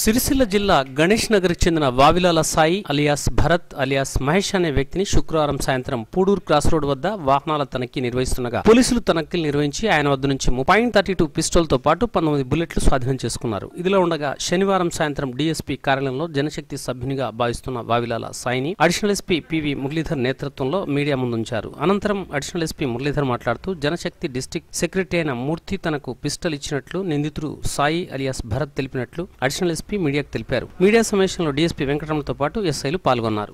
సిరిసిల్ల జిల్లా గణేష్ నగర్కి చెందిన వావిలాల సాయి అలియాస్ భరత్ అలియాస్ మహేష్ అనే వ్యక్తిని శుక్రవారం సాయంత్రం పూడూరు క్రాస్ రోడ్ వద్ద వాహనాల తనిఖీ నిర్వహిస్తుండగా పోలీసులు తనిఖీలు నిర్వహించి ఆయన వద్ద నుంచి పాయింట్ థర్టీ టూ పిస్టోల్తో పాటు పంతొమ్మిది బుల్లెట్లు స్వాధీనం చేసుకున్నారు. ఇదిలో ఉండగా శనివారం సాయంత్రం డీఎస్పీ కార్యాలయంలో జనశక్తి సభ్యునిగా భావిస్తున్న వావిలాల సాయిని అడిషనల్ ఎస్పీ పివి మురళీధర్ నేతృత్వంలో మీడియా ముందుంచారు. అనంతరం అడిషనల్ ఎస్పీ మురళీధర్ మాట్లాడుతూ జనశక్తి డిస్టిక్ సెక్రటరీ అయిన మూర్తి తనకు పిస్టల్ ఇచ్చినట్లు నిందితుడు సాయి అలియాస్ భరత్ తెలిపినట్లు అడిషనల్ డీఎస్పీ మీడియాకు తెలిపారు. మీడియా సమావేశంలో డీఎస్పీ వెంకటరమణతో పాటు ఎస్ఐలు పాల్గొన్నారు.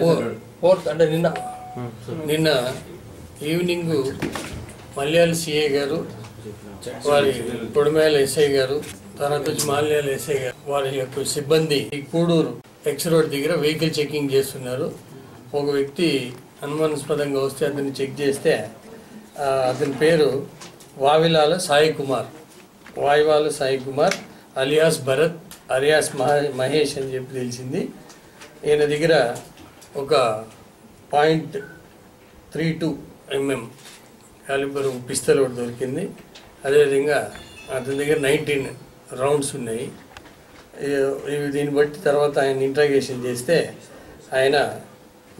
ఫోర్ ఫోర్త్ అంటే నిన్న నిన్న ఈవినింగ్ మలయాళ సిఐ గారు వారి పొడిమేల ఎస్ఐ గారు తర్వాత వచ్చి మాల్యాల ఎస్ఐ గారు వారి యొక్క సిబ్బంది ఈ కూడూరు ఎక్స్ రోడ్ దగ్గర వెహికల్ చెకింగ్ చేస్తున్నారు. ఒక వ్యక్తి అనుమానాస్పదంగా వస్తే అతన్ని చెక్ చేస్తే అతని పేరు వావిలాల సాయి కుమార్ వాయువాలు సాయి కుమార్ అలియాస్ భరత్ అలియాస్ మహేష్ అని చెప్పి తెలిసింది. ఈయన దగ్గర ఒక point three two MM calibre pistol ఒకటి దొరికింది. అదేవిధంగా అతని దగ్గర నైన్టీన్ రౌండ్స్ ఉన్నాయి. ఇవి దీన్ని బట్టి తర్వాత ఆయన ఇంట్రాగేషన్ చేస్తే ఆయన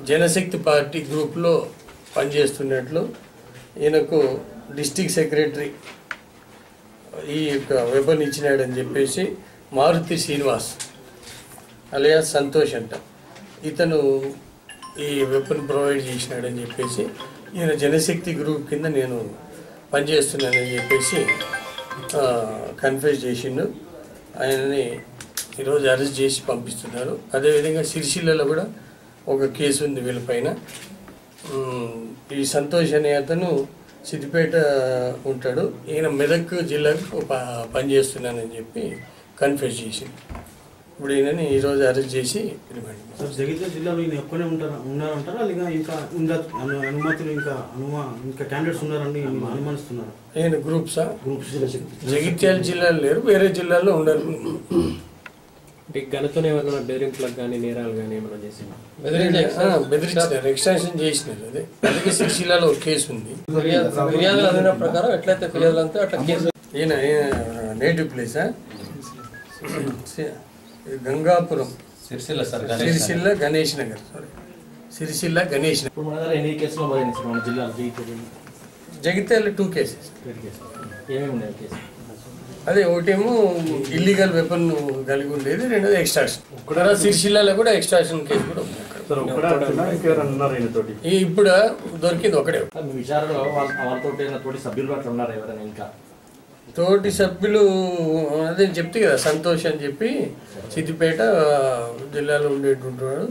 జనశక్తి పార్టీ గ్రూప్లో పనిచేస్తున్నట్లు ఈయనకు డిస్టిక్ సెక్రటరీ ఈ యొక్క వెపన్ ఇచ్చినాడని చెప్పేసి మారుతి శ్రీనివాస్ అలియా సంతోష్ అంట. ఇతను ఈ వెపన్ ప్రొవైడ్ చేసినాడని చెప్పేసి ఈయన జనశక్తి గ్రూప్ కింద నేను పనిచేస్తున్నానని చెప్పేసి కన్ఫ్యూజ్ చేసిండు. ఆయనని ఈరోజు అరెస్ట్ చేసి పంపిస్తున్నారు. అదేవిధంగా సిరిసిల్లలో కూడా ఒక కేసు ఉంది వీళ్ళపైన ఈ సంతోష్ అనే అతను సిద్దిపేట ఉంటాడు. ఈయన మెదక్ జిల్లాకు పనిచేస్తున్నానని చెప్పి కన్ఫ్యూజ్ చేసింది ఇప్పుడు ఈయనని ఈరోజు అరెస్ట్ చేసి. సార్ జగిత్యాల జిల్లాలో ఈయన ఒక్కనే ఉంటారా ఉన్నారంటారా? లేక ఇంకా ఇంకా అను- అనుమతులు ఇంకా అనుమా ఇంకా క్యాండిడేట్స్ ఉన్నారని అనుమానిస్తున్నారు? ఈయన గ్రూప్సా గ్రూప్స్ జగిత్యాల జిల్లాలో లేరు వేరే జిల్లాలో ఉండరు. అంటే గణతో ఏమైనా బెదిరింపులకు కానీ నేరాలు కానీ ఏమైనా చేసిందా? ఆ, బెదిరించినారు ఎక్స్టెన్షన్ చేసినారు. అదే అందుకే సిరిసిల్లాలో ఒక కేసు ఉంది. ఫిర్యాదు అందిన ప్రకారం ఎట్లయితే ఫిర్యాదులు అంతే అట్లా కేసు ఈయన నేటివ్ ప్లేసా Gangapuram. Sircilla sir Sircilla Ganesh Nagar sorry. Sircilla Ganesh Nagar. మన దగ్గర ఎన్ని కేసులు మరి మన జిల్లాలో? జగిత్యాల? Jagtial two cases. ఏమేమి ఉన్నాయి కేసు అదే ఒకటేమో ఇల్లీగల్ వెపన్ కలిగి ఉండేది రెండోది ఎక్స్ట్రాక్షన్ తర్వాత సిరిసిల్లాలో కూడా ఎక్స్ట్రాక్షన్ కేసు కూడా ఉంది ఇప్పుడు దొరికింది ఒకటే. తోటి సభ్యులు అట్లా ఉన్నారు ఎవరైనా ఇంకా? తోటి సభ్యులు అదే చెప్తే కదా సంతోష్ అని చెప్పి సిద్దిపేట జిల్లాలో ఉండేటుంటాడు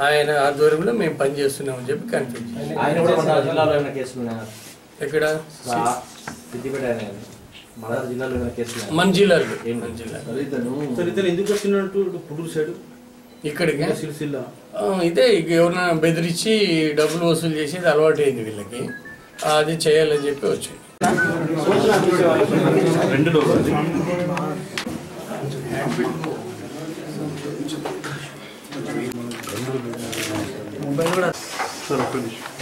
ఆయన ఆధ్వర్యంలో మేము పనిచేస్తున్నామని చెప్పి కనిపించింది ఆయన కూడా మన జిల్లాలో. మన జిల్లాలో? మన జిల్లాలో సార్ ఇతను ఎందుకు వచ్చినట్టు సైడ్? ఇక్కడికి? సిరిసిల్ల. ఇదే ఇక ఎవరైనా బెదిరించి డబ్బులు వసూలు చేసేది అలవాటు అయింది వీళ్ళకి అది చేయాలని చెప్పి వచ్చింది. రెండులో సార్ ఒక్క నిమిషం